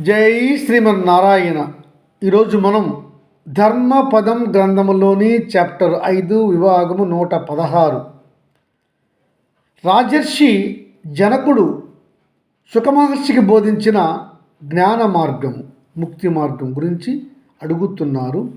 జై శ్రీమన్నారాయణ. ఈరోజు మనం ధర్మపదం గ్రంథములోని చాప్టర్ ఐదు విభాగము నూట పదహారు. రాజర్షి జనకుడు సుఖమహర్షికి బోధించిన జ్ఞాన మార్గము ముక్తి మార్గం గురించి అడుగుతున్నారు.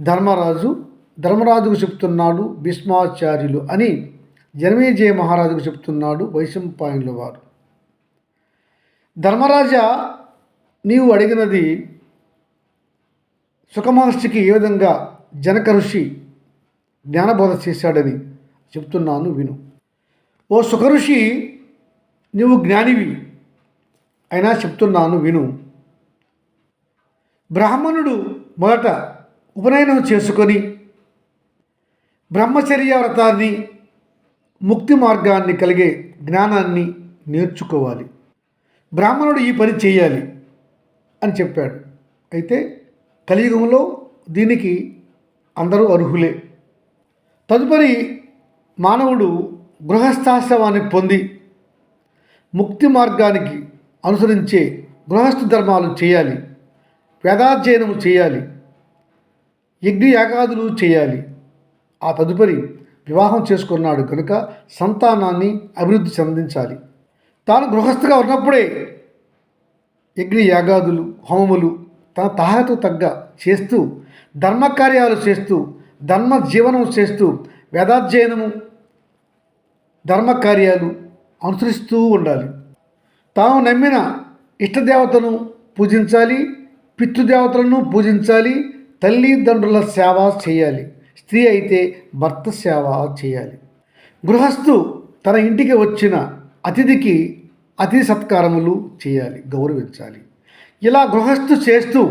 ధర్మరాజు ధర్మరాజుకు చెప్తున్నాడు భీష్మాచార్యులు అని జనమేజయ మహారాజుకు చెప్తున్నాడు వైశంపాయనుల వారు. ధర్మరాజా నీవు అడిగినది సుఖమహర్షికి ఏ విధంగా జనక ఋషి జ్ఞానబోధ చేశాడని చెప్తున్నాను విను. ఓ సుఖ ఋషి జ్ఞానివి అయినా చెప్తున్నాను విను. బ్రాహ్మణుడు మొదట ఉపనయనం చేసుకొని బ్రహ్మచర్య వ్రతాన్ని ముక్తి మార్గాన్ని కలిగే జ్ఞానాన్ని నేర్చుకోవాలి. బ్రాహ్మణుడు ఈ పని చేయాలి. అని చెప్పాడు. అయితే కలియుగంలో దీనికి అందరూ అర్హులే. తదుపరి మానవుడు గృహస్థాశ్రమాన్ని పొంది ముక్తి మార్గానికి అనుసరించే గృహస్థ ధర్మాలు చేయాలి. వేదాధ్యయనము చేయాలి. యజ్ఞ యాగాదులు చేయాలి. ఆ తదుపరి వివాహం చేసుకున్నాడు కనుక సంతానాన్ని అభివృద్ధి చెందించాలి. తాను గృహస్థగా ఉన్నప్పుడే యజ్ఞ యాగాదులు హోమములు తన తాహతు తగ్గ చేస్తూ ధర్మకార్యాలు చేస్తూ ధర్మ జీవనం చేస్తూ వేదాధ్యయనము ధర్మకార్యాలు అనుసరిస్తూ ఉండాలి. తాము నమ్మిన ఇష్టదేవతను పూజించాలి పితృదేవతలను పూజించాలి తల్లిదండ్రుల సేవ చేయాలి స్త్రీ అయితే భర్త సేవ చేయాలి. గృహస్థు తన ఇంటికి వచ్చిన అతిథికి అతి సత్కారములు చేయాలి గౌరవించాలి. ఇలా గృహస్థు చేస్తూ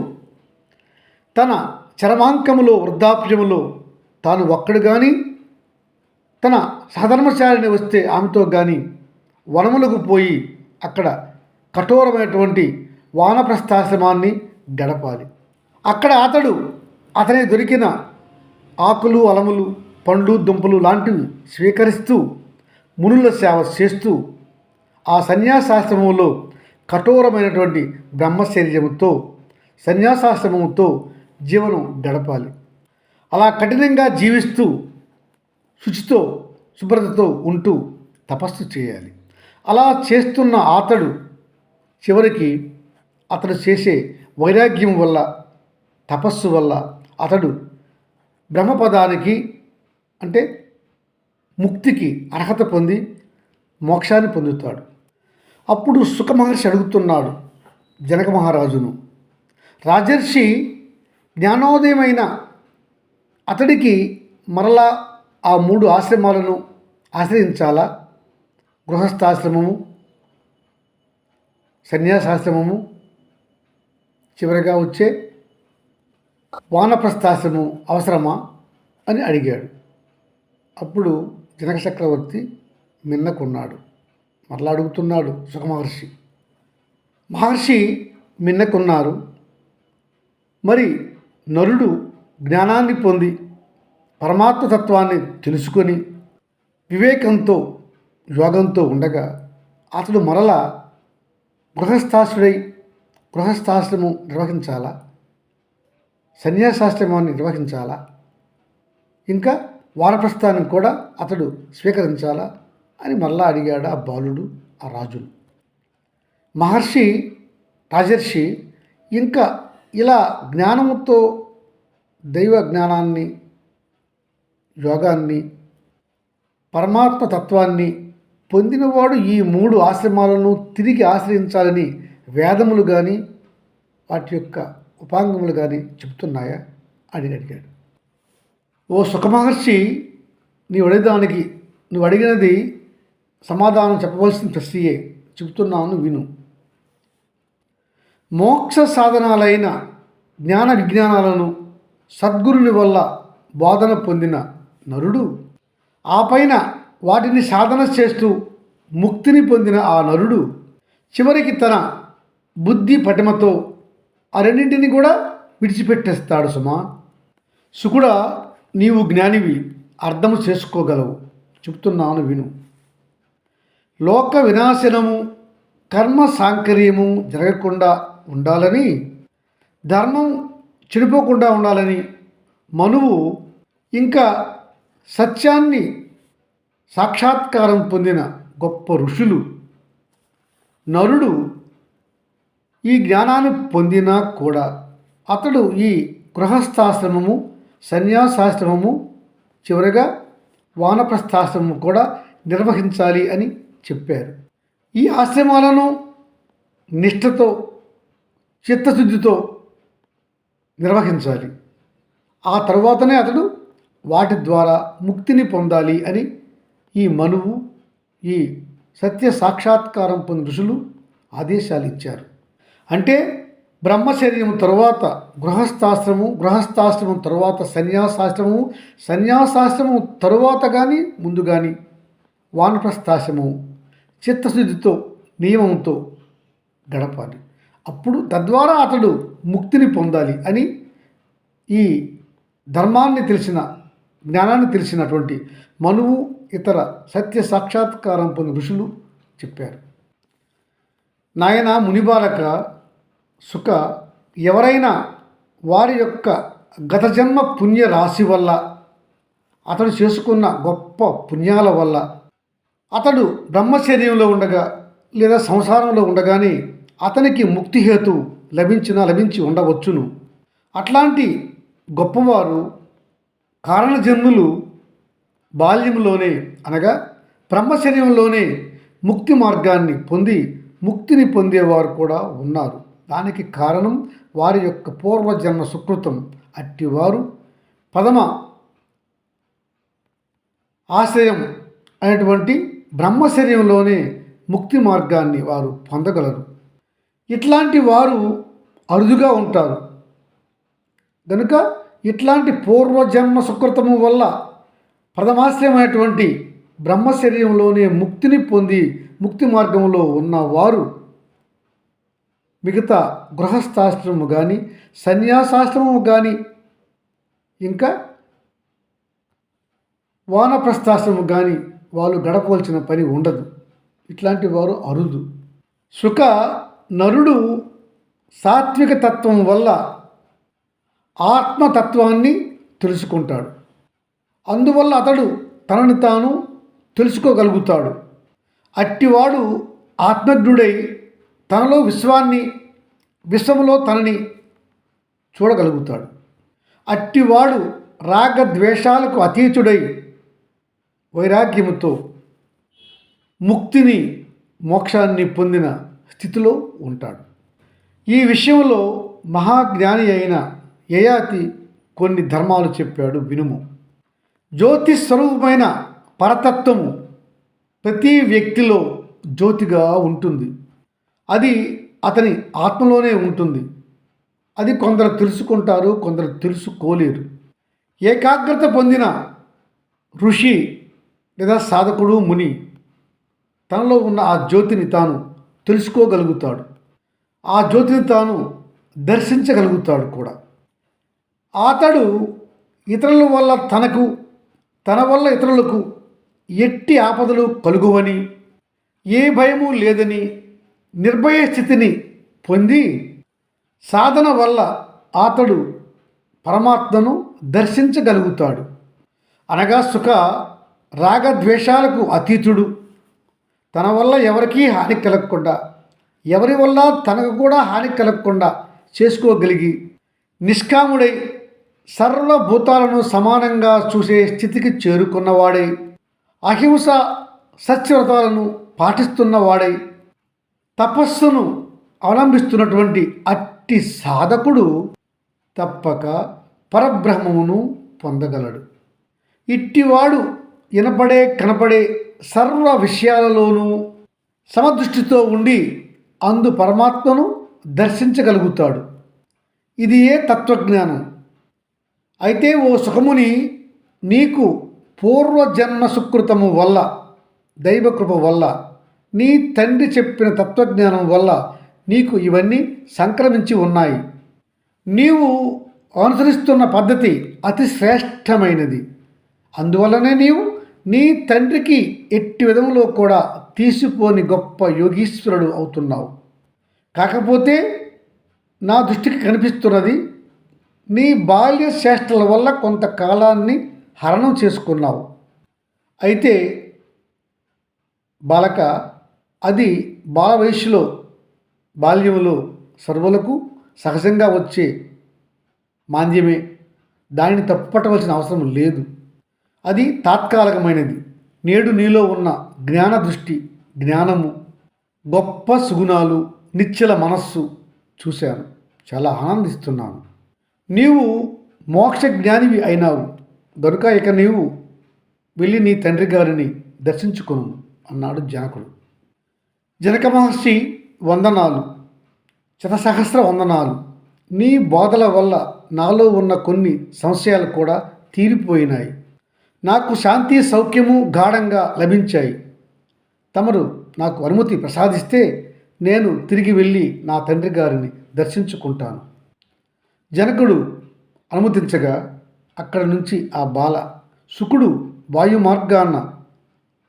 తన చరమాంకములో వృద్ధాప్యములో తాను ఒక్కడు కానీ తన సహధర్మచారిని వస్తే ఆమెతో కానీ వనములకు పోయి అక్కడ కఠోరమైనటువంటి వానప్రస్థాశ్రమాన్ని గడపాలి. అక్కడ అతడు అతని దొరికిన ఆకులు అలములు పండ్లు దుంపలు లాంటివి స్వీకరిస్తూ మునుల సేవ చేస్తూ ఆ సన్యాసాశ్రమంలో కఠోరమైనటువంటి బ్రహ్మచర్యముతో సన్యాసాశ్రమంతో జీవనం గడపాలి. అలా కఠినంగా జీవిస్తూ శుచితో శుభ్రతతో ఉంటూ తపస్సు చేయాలి. అలా చేస్తున్న అతడు చివరికి అతడు చేసే వైరాగ్యం వల్ల తపస్సు వల్ల అతడు బ్రహ్మపదానికి అంటే ముక్తికి అర్హత పొంది మోక్షాన్ని పొందుతాడు. అప్పుడు సుఖమహర్షి అడుగుతున్నాడు జనక మహారాజును. రాజర్షి జ్ఞానోదయమైన అతడికి మరలా ఆ మూడు ఆశ్రమాలను ఆశ్రయించాలా? గృహస్థాశ్రమము సన్యాసాశ్రమము చివరిగా వచ్చే వానప్రస్థాశ్రమం అవసరమా అని అడిగాడు. అప్పుడు జనక చక్రవర్తి మిన్నకున్నాడు. మరలా అడుగుతున్నాడు సుఖమహర్షి. మహర్షి మిన్నకున్నారు. మరి నరుడు జ్ఞానాన్ని పొంది పరమాత్మ తత్వాన్ని తెలుసుకొని వివేకంతో యోగంతో ఉండగా అతడు మరలా గృహస్థాశ్రుడై గృహస్థాశ్రమం నిర్వహించాలా? సన్యాసాశ్రమాన్ని నిర్వహించాలా? ఇంకా వానప్రస్థానం కూడా అతడు స్వీకరించాలా? అని మరలా అడిగాడు ఆ బాలుడు ఆ రాజును మహర్షి రాజర్షి ఇంకా ఇలా జ్ఞానముతో దైవ జ్ఞానాన్ని యోగాన్ని పరమాత్మ తత్వాన్ని పొందినవాడు ఈ మూడు ఆశ్రమాలను తిరిగి ఆశ్రయించాలని వేదములు కానీ వాటి యొక్క ఉపాంగములు కానీ చెప్తున్నాయా అని అడిగాడు. ఓ సుఖమహర్షి నీవు అడిగదానికి నువ్వు అడిగినది సమాధానం చెప్పవలసిన ప్రశ్నయే. చెబుతున్నాను విను. మోక్ష సాధనాలైన జ్ఞాన విజ్ఞానాలను సద్గురుని వల్ల బోధన పొందిన నరుడు ఆ పైన వాటిని సాధన చేస్తూ ముక్తిని పొందిన ఆ నరుడు చివరికి తన బుద్ధి పటిమతో ఆ రెండింటిని కూడా విడిచిపెట్టేస్తాడు సుమా. సుకుడా నీవు జ్ఞానివి అర్థం చేసుకోగలవు. చెప్తున్నాను విను. లోక వినాశనము కర్మ సాంకర్యము జరగకుండా ఉండాలని ధర్మం చెడిపోకుండా ఉండాలని మనువు ఇంకా సత్యాన్ని సాక్షాత్కారం పొందిన గొప్ప ఋషులు. నరుడు ఈ జ్ఞానాన్ని పొందినా కూడా అతడు ఈ గృహస్థాశ్రమము సన్యాసాశ్రమము చివరగా వానప్రస్థాశ్రమము కూడా నిర్వహించాలి అని చెప్పారు. ఈ ఆశ్రమాలను నిష్ఠతో చిత్తశుద్ధితో నిర్వహించాలి. ఆ తర్వాతనే అతడు వాటి ద్వారా ముక్తిని పొందాలి అని ఈ మనువు ఈ సత్య సాక్షాత్కారం పొందిన ఋషులు ఆదేశాలు ఇచ్చారు. అంటే బ్రహ్మచర్యం తరువాత గృహస్థాశ్రమం గృహస్థాశ్రమం తరువాత సన్యాసాశ్రమము సన్యాసాశ్రమం తరువాత కానీ ముందు కానీ వానప్రస్థాశ్రమం చిత్తశుద్ధితో నియమంతో గడపాలి. అప్పుడు తద్వారా అతడు ముక్తిని పొందాలి అని ఈ ధర్మాన్ని తెలిసిన జ్ఞానాన్ని తెలిసినటువంటి మనువు ఇతర సత్య సాక్షాత్కారం పొందిన ఋషులు చెప్పారు. నాయన మునిబాలక సుఖ ఎవరైనా వారి యొక్క గత జన్మ పుణ్య రాశి వల్ల అతడు చేసుకున్న గొప్ప పుణ్యాల వల్ల అతడు బ్రహ్మచర్యంలో ఉండగా లేదా సంసారంలో ఉండగానే అతనికి ముక్తి హేతు లభించినా లభించి ఉండవచ్చును. అట్లాంటి గొప్పవారు కారణజన్ములు బాల్యంలోనే అనగా బ్రహ్మచర్యంలోనే ముక్తి మార్గాన్ని పొంది ముక్తిని పొందేవారు కూడా ఉన్నారు. దానికి కారణం వారి యొక్క పూర్వజన్మ సుకృతం అట్టివారు. పదమ ఆశయం అనేటువంటి బ్రహ్మచర్యంలోనే ముక్తి మార్గాన్ని వారు పొందగలరు. ఇట్లాంటి వారు అరుదుగా ఉంటారు. కనుక ఇట్లాంటి పూర్వజన్మ సుకృతము వల్ల ప్రథమాశ్రయమైనటువంటి బ్రహ్మచర్యంలోనే ముక్తిని పొంది ముక్తి మార్గంలో ఉన్నవారు మిగతా గృహస్థాశ్రమము కానీ సన్యాసాశ్రమము కానీ ఇంకా వానప్రస్థాశ్రమము కానీ వాళ్ళు గడపవలసిన పని ఉండదు. ఇట్లాంటి వారు అరుదు. సుఖ నరుడు సాత్విక తత్వం వల్ల ఆత్మతత్వాన్ని తెలుసుకుంటాడు. అందువల్ల అతడు తనని తాను తెలుసుకోగలుగుతాడు. అట్టివాడు ఆత్మజ్ఞుడై తనలో విశ్వాన్ని విశ్వంలో తనని చూడగలుగుతాడు. అట్టివాడు రాగద్వేషాలకు అతీతుడై వైరాగ్యముతో ముక్తిని మోక్షాన్ని పొందిన స్థితిలో ఉంటాడు. ఈ విషయంలో మహాజ్ఞాని అయిన యయాతి కొన్ని ధర్మాలు చెప్పాడు వినుము. జ్యోతి స్వరూపమైన పరతత్వము ప్రతి వ్యక్తిలో జ్యోతిగా ఉంటుంది. అది అతని ఆత్మలోనే ఉంటుంది. అది కొందరు తెలుసుకుంటారు కొందరు తెలుసుకోలేరు. ఏకాగ్రత పొందిన ఋషి లేదా సాధకుడు ముని తనలో ఉన్న ఆ జ్యోతిని తాను తెలుసుకోగలుగుతాడు. ఆ జ్యోతిని తాను దర్శించగలుగుతాడు కూడా. అతడు ఇతరుల వల్ల తనకు తన వల్ల ఇతరులకు ఎట్టి ఆపదలు కలుగువని ఏ భయము లేదని నిర్భయ స్థితిని పొంది సాధన వల్ల అతడు పరమాత్మను దర్శించగలుగుతాడు. అనగా సుఖ రాగద్వేషాలకు అతీతుడు. తన వల్ల ఎవరికీ హాని కలగకుండా ఎవరి వల్ల తనకు కూడా హాని కలగకుండా చేసుకోగలిగి నిష్కాముడై సర్వభూతాలను సమానంగా చూసే స్థితికి చేరుకున్నవాడై అహింస సత్యవ్రతాలను పాటిస్తున్నవాడై తపస్సును అవలంబిస్తున్నటువంటి అట్టి సాధకుడు తప్పక పరబ్రహ్మమును పొందగలడు. ఇట్టివాడు వినపడే కనపడే సర్వ విషయాలలోనూ సమదృష్టితో ఉండి అందు పరమాత్మను దర్శించగలుగుతాడు. ఇది ఏ తత్వజ్ఞానం? అయితే ఓ సుఖముని నీకు పూర్వజన్మ సుకృతము వల్ల దైవకృప వల్ల నీ తండ్రి చెప్పిన తత్వజ్ఞానం వల్ల నీకు ఇవన్నీ సంక్రమించి ఉన్నాయి. నీవు అనుసరిస్తున్న పద్ధతి అతి శ్రేష్టమైనది. అందువల్లనే నీవు నీ తండ్రికి ఎట్టి విధంలో కూడా తీసిపోని గొప్ప యోగీశ్వరుడు అవుతున్నావు. కాకపోతే నా దృష్టికి కనిపిస్తున్నది నీ బాల్య చేష్టల వల్ల కొంతకాలాన్ని హరణం చేసుకున్నావు. అయితే బాలక అది బాల వయసులో బాల్యములో సర్వులకు సహజంగా వచ్చే మాంద్యమే. దానిని తప్పుపట్టవలసిన అవసరం లేదు. అది తాత్కాలికమైనది. నేడు నీలో ఉన్న జ్ఞాన దృష్టి జ్ఞానము గొప్ప సుగుణాలు నిశ్చల మనస్సు చూశాను. చాలా ఆనందిస్తున్నాను. నీవు మోక్ష జ్ఞానివి అయినావు. గనుక ఇక నీవు వెళ్ళి నీ తండ్రి గారిని దర్శించుకును అన్నాడు జనకుడు. జనక మహర్షి వందనాలు శతసహస్ర వందనాలు. నీ బోధల వల్ల నాలో ఉన్న కొన్ని సంశయాలు కూడా తీరిపోయినాయి. నాకు శాంతి సౌఖ్యము గాఢంగా లభించాయి. తమరు నాకు అనుమతి ప్రసాదిస్తే నేను తిరిగి వెళ్ళి నా తండ్రి గారిని దర్శించుకుంటాను. జనకుడు అనుమతించగా అక్కడ నుంచి ఆ బాల శుకుడు వాయు మార్గాన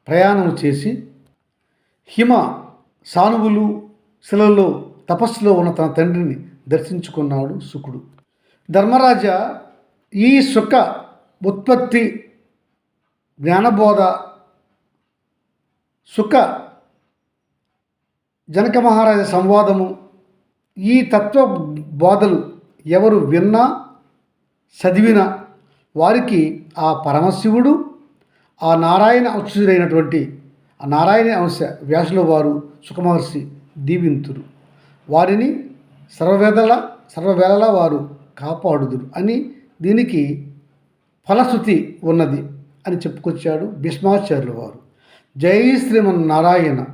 ప్రయాణం చేసి హిమ సానువులు శిలలో తపస్సులో ఉన్న తన తండ్రిని దర్శించుకున్నాడు శుకుడు ధర్మరాజా ఈ సుఖ ఉత్పత్తి జ్ఞానబోధ సుఖ జనక మహారాజ సంవాదము ఈ తత్వ బోధలు ఎవరు విన్నా చదివినా వారికి ఆ పరమశివుడు ఆ నారాయణ అంశుడైనటువంటి ఆ నారాయణ అంశ వ్యాసుల వారు సుఖమహర్షి దీవింతురు. వారిని సర్వవేదల సర్వవేళలా వారు కాపాడుదురు అని దీనికి ఫలశ్రుతి ఉన్నది. అని చెప్పుకొచ్చాడు భీష్మాచార్యుల వారు. జై శ్రీమన్నారాయణ.